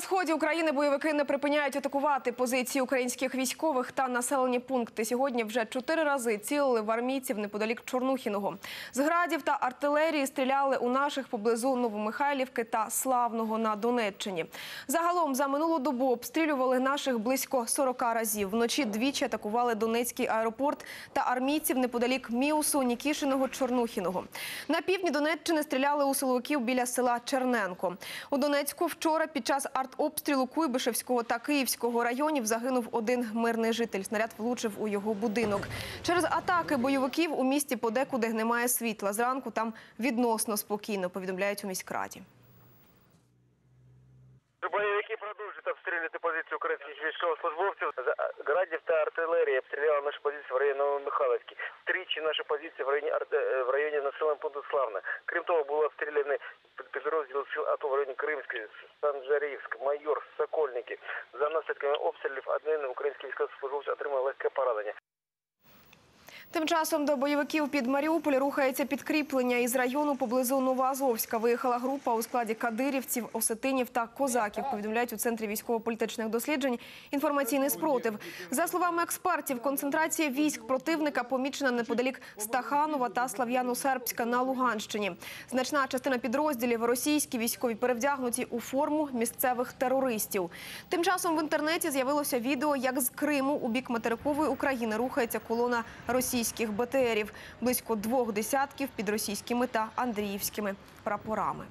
сході України бойовики не припиняють атакувати позиції українських військових та населені пункти. Сьогодні вже чотири рази цілили в армійців неподалік Чорнухіного. З градів та артилерії стріляли у наших поблизу Новомихайлівки та Славного на Донеччині. Загалом за минулу добу обстрілювали наших близько 40 разів. Вночі двічі атакували Донецький аеропорт та армійців неподалік Міусу, Нікішиного, Чорнухіного. На півдні Донеччини стріляли у силовиків біля села Черненко. У Донецьку вчора під час артобстрілу Куйбишевського та Київського районів загинув один мирний житель. Снаряд влучив у його будинок. Через атаки бойовиків у місті подекуди немає світла. Зранку там відносно спокійно, повідомляють у міськраді. Бойовики продовжують обстрілювати позиції українських військовослужбовців. Градів та артилерії обстріляли наші позиції в районі Новомихайлівки. Тричі наші позиції в районі е, в районі населеного пункту Славна. Крім того, було обстріляні сил АТО в районі Кримський, Санжарівськ, Майор, Сокольники. За наслідками обстрілів один український військовослужбовець отримав легке поранення. Тим часом до бойовиків під Маріуполь рухається підкріплення із району поблизу Новоазовська. Виїхала група у складі кадирівців, осетинів та козаків. Повідомляють у центрі військово-політичних досліджень інформаційний спротив. За словами експертів, концентрація військ противника помічена неподалік Стаханова та Слав'яно-Сербська на Луганщині. Значна частина підрозділів російські військові перевдягнуті у форму місцевих терористів. Тим часом в інтернеті з'явилося відео, як з Криму у бік материкової України рухається колона російських БТРів. Близько двох десятків під російськими та андріївськими прапорами.